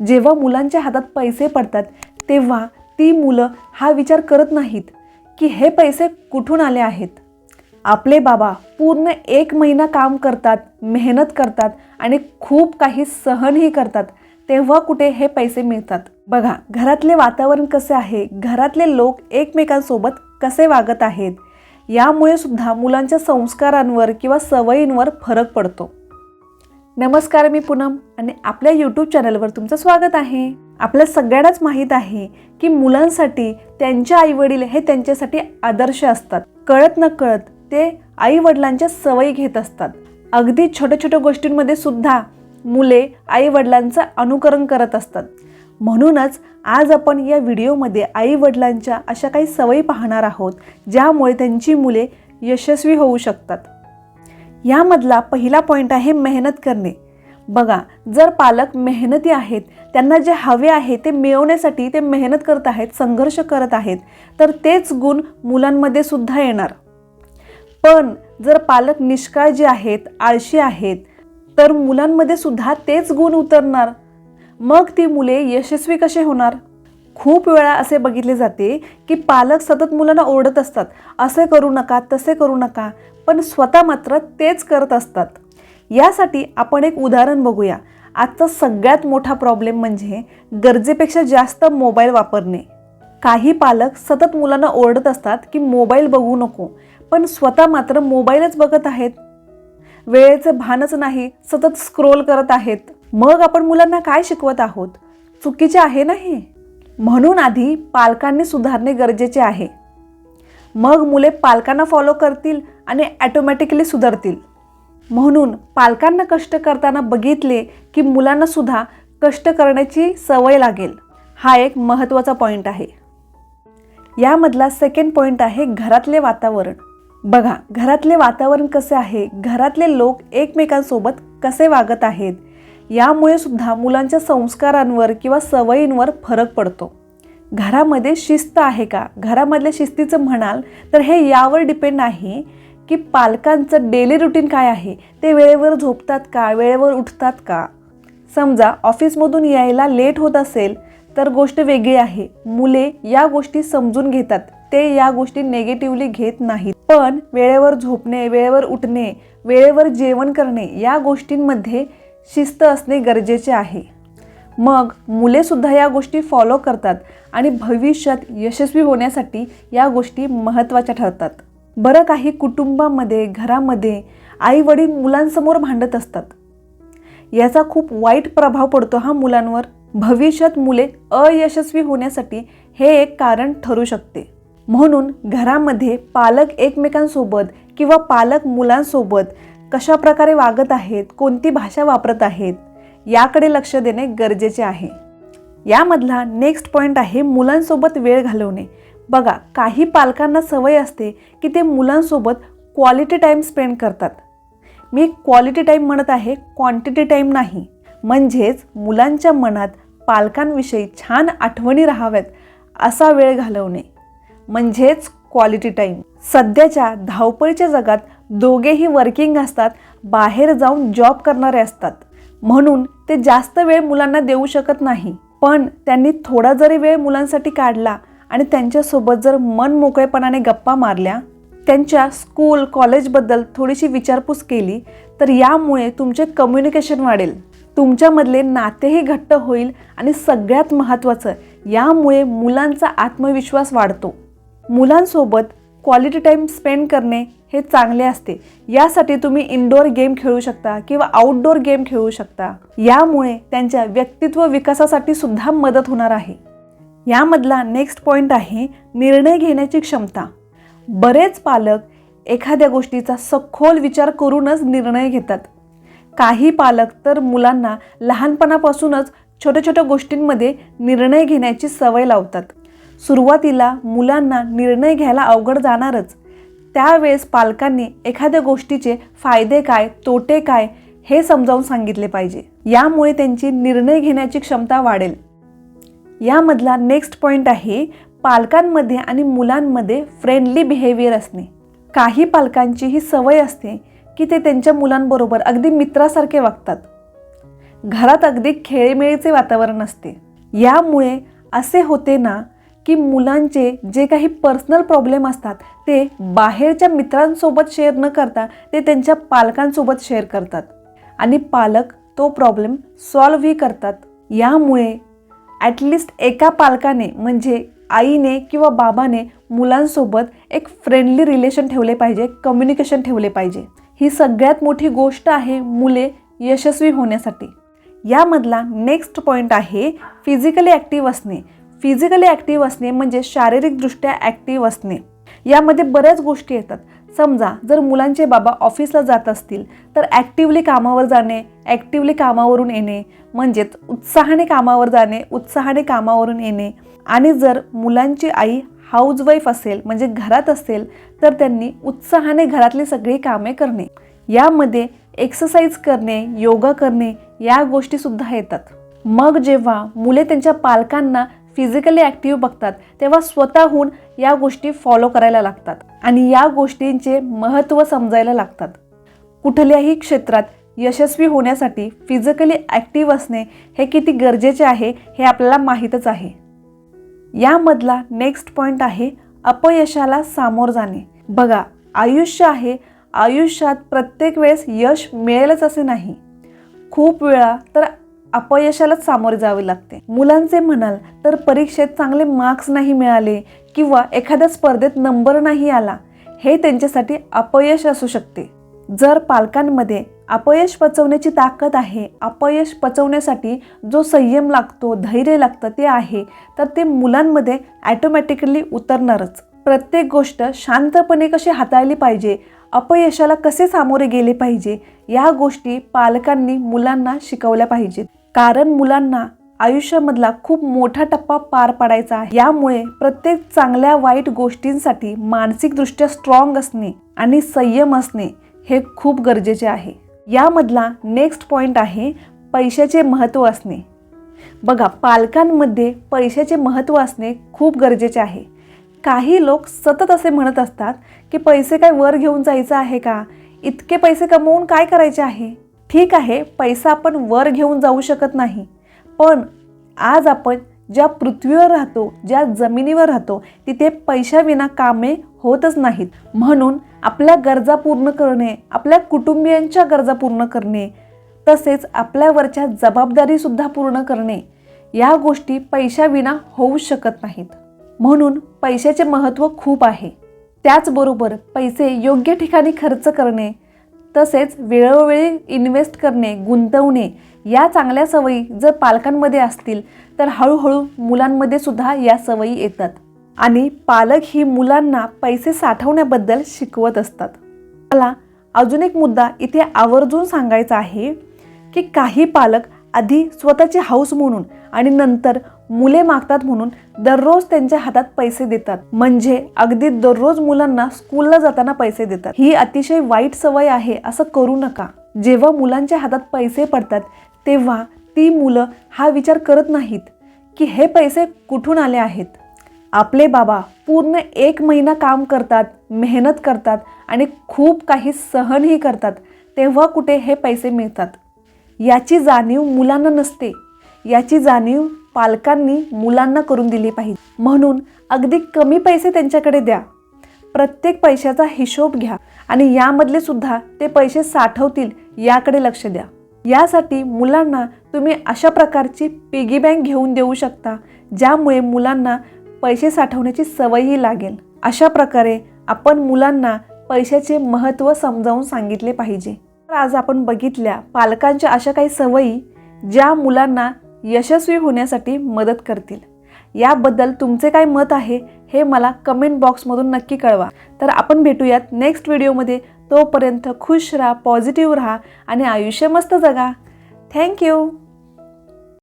जेव्हा मुलांच्या हातात पैसे पडतात तेव्हा ती मुलं हा विचार करत नाहीत की हे पैसे कुठून आले आहेत? आपले बाबा पूर्ण एक महिना काम करतात मेहनत करतात आणि खूप काही सहनही करतात तेव्हा कुठे हे पैसे मिळतात? बघा घरातले वातावरण कसे आहे? घरातले लोक एकमेकांसोबत कसे वागत आहेत? यामुळे सुद्धा मुलांच्या संस्कारांवर किंवा सवयींवर फरक पडतो. नमस्कार मी पूनम आणि आपल्या यूट्यूब चॅनलवर तुमचं स्वागत आहे. आपल्या सगळ्यांनाच माहीत आहे की मुलांसाठी त्यांचे आईवडील हे त्यांच्यासाठी आदर्श असतात. कळत न कळत ते आईवडिलांच्या सवयी घेत असतात. अगदी छोट्या छोट्या गोष्टींमध्ये सुद्धा मुले आईवडिलांचं अनुकरण करत असतात. म्हणूनच आज आपण या व्हिडिओमध्ये आईवडिलांच्या अशा काही सवयी पाहणार आहोत ज्यामुळे त्यांची मुले यशस्वी होऊ शकतात. यामधला पहिला पॉईंट आहे मेहनत करणे. बघा जर पालक मेहनती आहेत त्यांना जे हवे आहे ते मिळवण्यासाठी ते मेहनत करत आहेत संघर्ष करत आहेत तर तेच गुण मुलांमध्ये सुद्धा येणार. पण जर पालक निष्काळजी आहेत आळशी आहेत तर मुलांमध्ये सुद्धा तेच गुण उतरणार. मग ती मुले यशस्वी कसे होणार? खूप वेळा असे बघितले जाते की पालक सतत मुलांना ओरडत असतात. असे करू नका तसे करू नका. पण स्वतः मात्र तेच करत असतात. यासाठी आपण एक उदाहरण बघूया. आजचा सगळ्यात मोठा प्रॉब्लेम म्हणजे गरजेपेक्षा जास्त मोबाईल वापरणे. काही पालक सतत मुलांना ओरडत असतात की मोबाईल बघू नको पण स्वतः मात्र मोबाईलच बघत आहेत. वेळेचं भानच नाही सतत स्क्रोल करत आहेत. मग आपण मुलांना काय शिकवत आहोत? चुकीचे आहे ना हे? म्हणून आधी पालकांनी सुधारणे गरजेचे आहे. मग मुले पालकांना फॉलो करतील आणि ॲटोमॅटिकली सुधारतील. म्हणून पालकांना कष्ट करताना बघितले की मुलांना सुद्धा कष्ट करण्याची सवय लागेल. हा एक महत्त्वाचा पॉईंट आहे. यामधला सेकंड पॉईंट आहे घरातले वातावरण. बघा घरातले वातावरण कसे आहे? घरातले लोक एकमेकांसोबत कसे वागत आहेत? यामुळे सुद्धा मुलांच्या संस्कारांवर किंवा सवयींवर फरक पडतो. घरामध्ये शिस्त आहे का? घरामधल्या शिस्तीचं म्हणाल तर हे यावर डिपेंड आहे की पालकांचं डेली रुटीन काय आहे? ते वेळेवर झोपतात का? वेळेवर उठतात का? समजा ऑफिसमधून यायला लेट होत असेल तर गोष्ट वेगळी आहे. मुले या गोष्टी समजून घेतात. ते या गोष्टी नेगेटिव्हली घेत नाहीत. पण वेळेवर झोपणे वेळेवर उठणे वेळेवर जेवण करणे या गोष्टींमध्ये शिस्त असणे गरजेचे आहे. मग मुलेसुद्धा या गोष्टी फॉलो करतात आणि भविष्यात यशस्वी होण्यासाठी या गोष्टी महत्त्वाच्या ठरतात. बरं काही कुटुंबामध्ये घरामध्ये आई वडील मुलांसमोर भांडत असतात. याचा खूप वाईट प्रभाव पडतो हा मुलांवर. भविष्यात मुले अयशस्वी होण्यासाठी हे एक कारण ठरू शकते. म्हणून घरामध्ये पालक एकमेकांसोबत किंवा पालक मुलांसोबत कशा प्रकारे वागत आहेत कोणती भाषा वापरत आहेत याकडे लक्ष देणे गरजेचे आहे. यामधला नेक्स्ट पॉईंट आहे मुलांसोबत वेळ घालवणे. बघा काही पालकांना सवय असते की ते मुलांसोबत क्वालिटी टाईम स्पेंड करतात. मी क्वालिटी टाईम म्हणत आहे क्वांटिटी टाईम नाही. म्हणजेच मुलांच्या मनात पालकांविषयी छान आठवणी राहाव्यात असा वेळ घालवणे. म्हणजेच क्वालिटी टाईम सध्याच्या धावपळीच्या जगात दोघेही वर्किंग असतात बाहेर जाऊन जॉब करणारे असतात. म्हणून ते जास्त वेळ मुलांना देऊ शकत नाही. पण त्यांनी थोडा जरी वेळ मुलांसाठी काढला आणि त्यांच्यासोबत जर मन मोकळेपणाने गप्पा मारल्या त्यांच्या स्कूल कॉलेजबद्दल थोडीशी विचारपूस केली तर यामुळे तुमचे कम्युनिकेशन वाढेल. तुमच्यामधले नातेही घट्ट होईल आणि सगळ्यात महत्त्वाचं यामुळे मुलांचा आत्मविश्वास वाढतो. मुलांसोबत क्वालिटी टाईम स्पेंड करणे हे चांगले असते. यासाठी तुम्ही इनडोअर गेम खेळू शकता किंवा आउटडोअर गेम खेळू शकता. यामुळे त्यांच्या व्यक्तित्व विकासासाठी सुद्धा मदत होणार आहे. यामधला नेक्स्ट पॉईंट आहे निर्णय घेण्याची क्षमता. बरेच पालक एखाद्या गोष्टीचा सखोल विचार करूनच निर्णय घेतात. काही पालक तर मुलांना लहानपणापासूनच छोट्या छोट्या गोष्टींमध्ये निर्णय घेण्याची सवय लावतात. सुरुवातीला मुलांना निर्णय घ्यायला अवघड जाणारच. त्यावेळेस पालकांनी एखाद्या गोष्टीचे फायदे काय तोटे काय हे समजावून सांगितले पाहिजे. यामुळे त्यांची निर्णय घेण्याची क्षमता वाढेल. यामधला नेक्स्ट पॉईंट आहे पालकांमध्ये आणि मुलांमध्ये फ्रेंडली बिहेवियर असणे. काही पालकांची ही सवय असते की ते त्यांच्या मुलांबरोबर अगदी मित्रासारखे वागतात. घरात अगदी खेळीमेळीचे वातावरण असते. यामुळे असे होते ना की मुलांचे जे काही पर्सनल प्रॉब्लेम असतात ते बाहेरच्या मित्रांसोबत शेअर न करता ते त्यांच्या पालकांसोबत शेअर करतात. आणि पालक तो प्रॉब्लेम सॉल्व्हही करतात. यामुळे ॲटलिस्ट एका पालकाने म्हणजे आईने किंवा बाबाने मुलांसोबत एक फ्रेंडली रिलेशन ठेवले पाहिजे कम्युनिकेशन ठेवले पाहिजे. ही सगळ्यात मोठी गोष्ट आहे मुले यशस्वी होण्यासाठी. यामधला नेक्स्ट पॉईंट आहे फिजिकली ॲक्टिव्ह असणे. फिजिकली ॲक्टिव्ह असणे म्हणजे शारीरिकदृष्ट्या ॲक्टिव्ह असणे. यामध्ये बऱ्याच गोष्टी येतात. समजा जर मुलांचे बाबा ऑफिसला जात असतील तर ॲक्टिवली कामावर जाणे ॲक्टिवली कामावरून येणे म्हणजेच उत्साहाने कामावर जाणे उत्साहाने कामावरून येणे. आणि जर मुलांची आई हाऊसवाईफ असेल म्हणजे घरात असेल तर त्यांनी उत्साहाने घरातली सगळी कामे करणे. यामध्ये एक्सरसाइज करणे योगा करणे या गोष्टीसुद्धा येतात. मग जेव्हा मुले त्यांच्या पालकांना फिजिकली ॲक्टिव्ह बघतात तेव्हा स्वतःहून या गोष्टी फॉलो करायला लागतात आणि या गोष्टींचे महत्त्व समजायला लागतात. कुठल्याही क्षेत्रात यशस्वी होण्यासाठी फिजिकली ॲक्टिव्ह असणे हे किती गरजेचे आहे हे आपल्याला माहीतच आहे. यामधला नेक्स्ट पॉईंट आहे अपयशाला सामोर जाणे. बघा आयुष्य आहे आयुष्यात प्रत्येक वेळेस यश मिळेलच असे नाही. खूप वेळा तर अपयशालाच सामोरे जावे लागते. मुलांचे म्हणाल तर परीक्षेत चांगले मार्क्स नाही मिळाले किंवा एखाद्या स्पर्धेत नंबर नाही आला हे त्यांच्यासाठी अपयश असू शकते. जर पालकांमध्ये अपयश पचवण्याची ताकद आहे अपयश पचवण्यासाठी जो संयम लागतो धैर्य लागतं ते आहे तर ते मुलांमध्ये ॲटोमॅटिकली उतरणारच. प्रत्येक गोष्ट शांतपणे कशी हाताळली पाहिजे अपयशाला कसे सामोरे गेले पाहिजे या गोष्टी पालकांनी मुलांना शिकवल्या पाहिजेत. कारण मुलांना आयुष्यामधला खूप मोठा टप्पा पार पाडायचा आहे. यामुळे प्रत्येक चांगल्या वाईट गोष्टींसाठी मानसिकदृष्ट्या स्ट्रॉंग असणे आणि संयम असणे हे खूप गरजेचे आहे. यामधला नेक्स्ट पॉईंट आहे पैशाचे महत्त्व असणे. बघा पालकांमध्ये पैशाचे महत्त्व असणे खूप गरजेचे आहे. काही लोक सतत असे म्हणत असतात की पैसे काय वर घेऊन जायचं आहे का? इतके पैसे कमवून काय करायचे आहे? ठीक आहे पैसा आपण वर घेऊन जाऊ शकत नाही. पण आज आपण ज्या पृथ्वीवर राहतो ज्या जमिनीवर राहतो तिथे पैशाविना कामे होतच नाहीत. म्हणून आपल्या गरजा पूर्ण करणे आपल्या कुटुंबियांच्या गरजा पूर्ण करणे तसेच आपल्यावरच्या जबाबदारीसुद्धा पूर्ण करणे या गोष्टी पैशाविना होऊ शकत नाहीत. म्हणून पैशाचे महत्त्व खूप आहे. त्याचबरोबर पैसे योग्य ठिकाणी खर्च करणे तसेच वेळोवेळी इन्व्हेस्ट करणे गुंतवणे या चांगल्या सवयी जर पालकांमध्ये असतील तर हळूहळू मुलांमध्ये सुद्धा या सवयी येतात. आणि पालक ही मुलांना पैसे साठवण्याबद्दल शिकवत असतात. मला अजून एक मुद्दा इथे आवर्जून सांगायचा आहे की काही पालक आधी स्वतःची हाऊस म्हणून आणि नंतर मुले मागतात म्हणून दररोज त्यांच्या हातात पैसे देतात. म्हणजे अगदी दररोज मुलांना स्कूलला जाताना पैसे देतात. ही अतिशय वाईट सवय आहे असं करू नका. जेव्हा मुलांच्या हातात पैसे पडतात तेव्हा ती मुलं हा विचार करत नाहीत की हे पैसे कुठून आले आहेत? आपले बाबा पूर्ण एक महिना काम करतात मेहनत करतात आणि खूप काही सहनही करतात तेव्हा कुठे हे पैसे मिळतात? याची जाणीव मुलांना नसते. याची जाणीव पालकांनी मुलांना करून दिली पाहिजे. म्हणून अगदी कमी पैसे त्यांच्याकडे द्या. प्रत्येक पैशाचा हिशोब घ्या आणि यामधले सुद्धा ते पैसे साठवतील याकडे लक्ष द्या. यासाठी मुलांना तुम्ही अशा प्रकारची पिगी बँक घेऊन देऊ शकता ज्यामुळे मुलांना पैसे साठवण्याची सवयही लागेल. अशा प्रकारे आपण मुलांना पैशाचे महत्त्व समजावून सांगितले पाहिजे. तर आज आपण बघितल्या पालकांच्या अशा काही सवयी ज्या मुलांना यशस्वी होण्यासाठी मदत करतील. याबद्दल तुमचे काय मत आहे हे मला कमेंट बॉक्समधून नक्की कळवा. तर आपण भेटूयात नेक्स्ट व्हिडिओमध्ये तोपर्यंत खुश राहा पॉझिटिव्ह राहा आणि आयुष्य मस्त जगा. थँक्यू